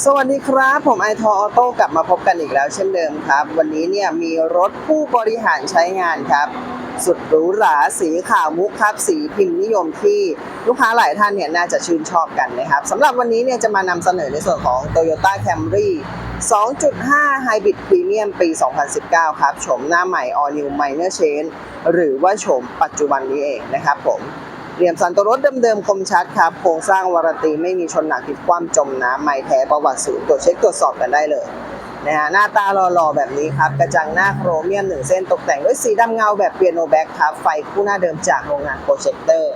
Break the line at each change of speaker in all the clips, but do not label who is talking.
สวัสดีครับ ผมไอทอออโต้กลับมาพบกันอีกแล้วเช่นเดิมครับ วันนี้เนี่ยมีรถผู้บริหารใช้งานครับ สุดหรูหราสีขาวมุกครับ สีพิมพ์นิยมที่ลูกค้าหลายท่านเนี่ยน่าจะชื่นชอบกันนะครับสำหรับวันนี้เนี่ยจะมานำเสนอในส่วนของ Toyota Camry 2.5 Hybrid Premium ปี 2019 ครับ โฉมหน้าใหม่ All New Minor Change หรือว่าโฉมปัจจุบันนี้เองนะครับผม เหลี่ยมสันตัวรถเดิมๆคมชัดครับโครงสร้างวารตีไม่มีชนหนักผิดความจมน้ำไม่แท้ประวัติศูนย์ตรวจเช็คตรวจสอบกันได้เลยนะฮะหน้าตาหล่อๆแบบนี้ครับ กระจังหน้าโครเมียมหนึ่งเส้นตกแต่งด้วยสีดำเงาแบบเปียโนแบ็กครับ ไฟคู่หน้าเดิมจากโรงงานโปรเจคเตอร์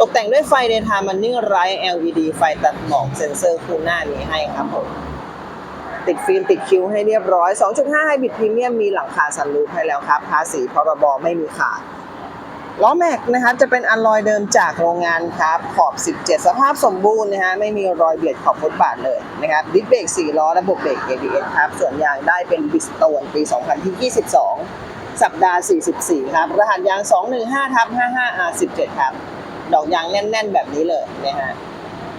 ตกแต่งด้วยไฟเดทม์มันนิ่งไร้ LED ไฟตัดหมอกเซ็นเซอร์คู่หน้านี้ให้ครับผมติดฟิล์มติดคิ้วให้เรียบร้อย 2.5 Hybrid Premium มีหลังคาซันรูฟให้แล้วครับภาษีพรบไม่มีขาด ล้อแม็กนะครับจะเป็นอัลลอยเดิมจากโรงงานครับขอบ 17 สภาพสมบูรณ์นะฮะไม่มีรอยเบียดขอบฟุตบาทเลยนะครับดิสเบรก4ล้อระบบเบรก ABS ครับส่วนยางได้เป็นบิสโตนปี 2022 สัปดาห์ 44 ครับ รหัสยาง 215ทับ55 R17 ครับ ดอกยางแน่น ๆ แบบนี้เลยนะฮะ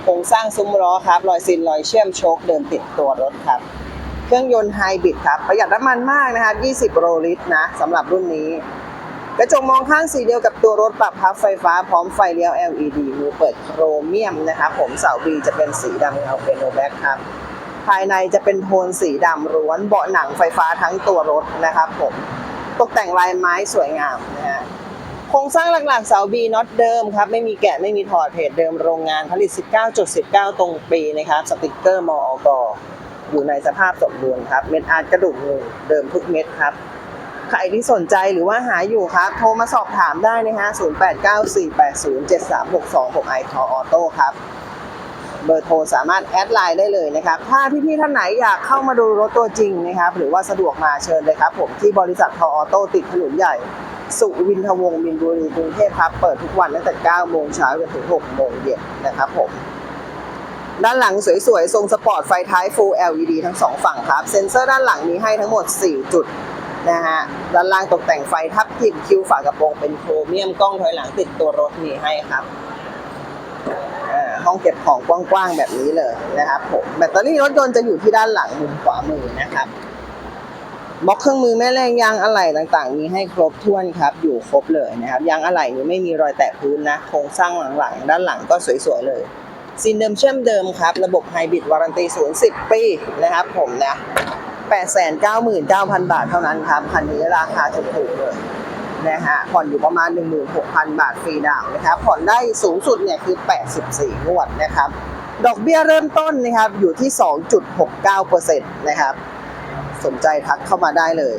โครงสร้างซุ้มล้อครับรอยซินรอยเชื่อมโชคเดิมติดตัวรถครับ เครื่องยนต์ไฮบริดครับประหยัดน้ำมันมากนะครับ 20 โลลิตรนะสำหรับรุ่นนี้ กระจกมองข้างสีเดียวกับตัวรถปรับพับไฟฟ้าพร้อมไฟเลี้ยว LED มือเปิดโครเมียมนะครับผมเสาบีจะเป็นสีดำเงาเป็นโนแบ็คครับภายในจะเป็นโทนสีดำล้วนเบาะหนังไฟฟ้าทั้งตัวรถนะครับผมตกแต่งลายไม้สวยงามนะฮะโครงสร้างหลักๆเสาบีน็อตเดิมครับไม่มีแกะไม่มีถอดเพจเดิมโรงงานผลิต 19.19 ตรงปีนะครับสติกเกอร์มอกอยู่ในสภาพสมบูรณ์ครับเม็ดอาร์ตกระดูกงูเดิมทุกเม็ดครับ ใครที่สนใจหรือว่าหาอยู่ครับ โทรมาสอบถามได้นะฮะ 0894807362 ผมไอทอออโต้ครับ เบอร์โทรสามารถแอดไลน์ได้เลยนะครับ ถ้าพี่ๆท่านไหนอยากเข้ามาดูรถตัวจริงนะครับ หรือว่าสะดวกมาเชิญเลยครับ ผมที่บริษัททอออโต้ติดถนนใหญ่ สุวินทวงศ์มินบุรีกรุงเทพครับ เปิดทุกวันตั้งแต่ 9 โมงเช้าจนถึง 6 โมงเย็นนะครับผมด้านหลังสวยๆ ทรงสปอร์ตไฟท้าย Full LED ทั้งสองฝั่งครับ เซ็นเซอร์ด้านหลังมีให้ทั้งหมด 4 จุด นะฮะด้านล่างตกแต่งไฟทับทิมคิ้วฝากระโปรงเป็นโครเมียมกล้องถอยหลังติดตัวรถมีให้ครับห้องเก็บของกว้างๆแบบนี้เลยนะครับผมแบตเตอรี่รถยนต์จะอยู่ที่ด้านหลังมุมขวามือนะครับบล็อกเครื่องมือแม่แรงยางอะไหล่ต่างๆ มีให้ครบถ้วนครับ อยู่ครบเลยนะครับยางอะไหล่นี่ไม่มีรอยแตะพื้นนะโครงสร้างหลังๆ ด้านหลังก็สวยๆเลยซีนเดิมเชื่อมเดิมครับ ระบบไฮบริดวารันตีศูนย์สิบปีนะครับผมนะ 899,000 บาทเท่านั้นครับ คันนี้ราคาถูกๆเลยนะฮะผ่อนอยู่ประมาณ 16,000 บาทฟรีดาวนะครับผ่อนได้สูงสุดเนี่ยคือ 84 งวดนะครับ ดอกเบี้ยเริ่มต้นนะครับอยู่ที่ 2.69%นะครับ สนใจทักเข้ามาได้เลย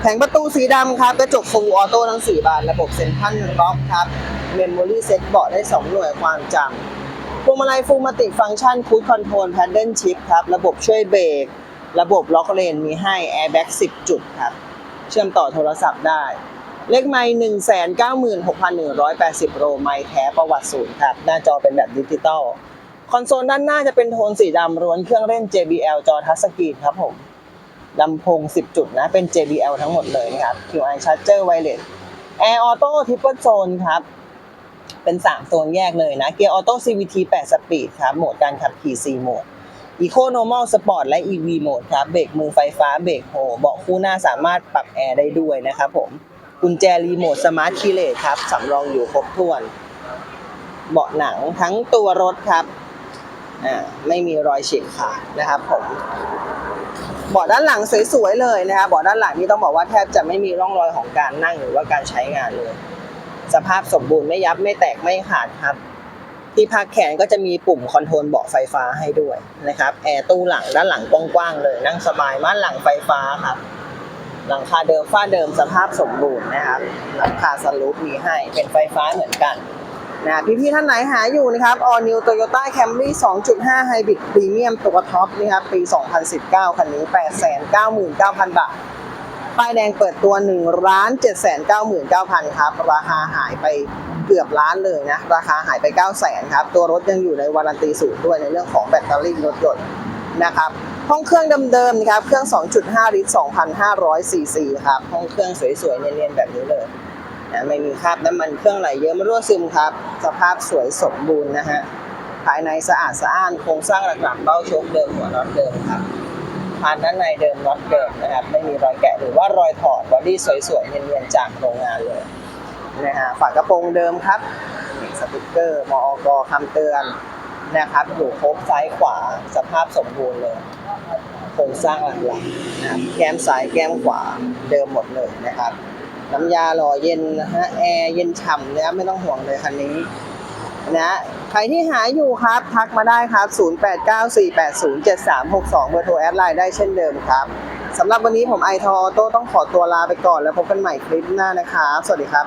แผงประตูสีดำครับกระจกฟูออโต้ทั้ง 4 บาน ระบบเซ็นทรัลล็อกครับเมมโมรี่เซ็ตเบาะได้ 2 หน่วยความจำพวงมาลัยฟูมัติฟังก์ชันคูดคอนโทรลแพดเดิลชิพครับ ระบบช่วยเบรก ระบบล็อกเลนมีให้แอร์แบ็ก10 จุดครับ เชื่อมต่อโทรศัพท์ได้ เลขไมล์196,180โรไมล์แท้ประวัติศูนย์ครับ หน้าจอเป็นแบบดิจิตอล คอนโซลด้านหน้าจะเป็นโทนสีดำล้วนเครื่องเล่น JBL จอทัชสกรีนครับผมลำโพง 10 จุดนะ เป็น JBL ทั้งหมดเลยนะครับ QI Charger Wireless Air Auto Triple Zone ครับ เป็น 3 โซนแยกเลยนะ เกียร์ออโต้ CVT 8 สปีดครับ โหมดการขับขี่ 4 โหมด Eco Normal Sport และ EV โหมดครับเบรกมือไฟฟ้าเบรกโฮเบาะคู่หน้าสามารถปรับแอร์ได้ด้วยนะครับผมกุญแจรีโมทสมาร์ทคีเลสครับสำรองอยู่ครบถ้วน เบาะหนังทั้งตัวรถครับอ่าไม่มีรอยฉีกขาดนะครับผมเบาะด้านหลังสวยๆเลยนะครับเบาะด้านหลังนี่ต้องบอกว่าแทบจะไม่มีร่องรอยของการนั่งหรือว่าการใช้งานเลย สภาพสมบูรณ์ไม่ยับไม่แตกไม่ขาดครับ ที่พักแขนก็จะมีปุ่มคอนโทรลเบาะไฟฟ้าให้ด้วยนะครับแอร์ตู้หลังด้านหลังกว้างๆเลย นั่งสบายม่านหลังไฟฟ้าครับ หลังคาเดิมฝ้าเดิมสภาพสมบูรณ์นะครับหลังคาสลูปมีให้เป็นไฟฟ้าเหมือนกันนะพี่ๆท่านไหนหาอยู่นะครับ All New Toyota Camry 2.5 Hybrid Premium ตัวท็อปนะครับปี 2019 คันนี้ 899,000 บาท ป้ายแดงเปิดตัว1ล้าน799,000 ครับ ราคาหายไป เกือบล้านเลยนะ ราคาหายไป 9 0 0 0 0 0ครับ ตัวรถยังอยู่ในวารันตีสูงด้วยในเรื่องของแบตเตอรี่รถยนต์นะครับห้องเครื่องเดิมๆนะครับเครื่อง 2.5 ลิตร 2,500 ซีซีครับห้องเครื่องสวยๆเนียนๆแบบนี้เลยนะไม่มีคราบน้ำมันเครื่องไหลเยอะไม่รั่วซึมครับ สภาพสวยสมบูรณ์นะฮะภายในสะอาดสะอ้านโครงสร้างหลักๆเบ้าชคเดิมหัวน็อตเดิมครับพานด้านในเดิมน็อตเดิมนะครับไม่มีรอยแกะหรือว่ารอยถอดบอดี้สวยๆเนียนๆจากโรงงานเลย นะฮะฝากระโปรงเดิมครับสติกเกอร์มอกคำเตือนนะครับ อยู่ครบซ้ายขวาสภาพสมบูรณ์เลยโครงสร้างหลักๆนะครับแก้มซ้ายแก้มขวาเดิมหมดเลยนะครับ น้ำยาหล่อเย็นนะฮะแอร์เย็นฉ่ำนะไม่ต้องห่วงเลยคันนี้นะใครที่หาอยู่ครับทักมาได้ครับ 0894807362 เบอร์โทรแอดไลน์ได้เช่นเดิมครับสำหรับวันนี้ผมไอทอโต้ต้องขอตัวลาไปก่อนแล้วพบกันใหม่คลิปหน้านะครับ สวัสดีครับ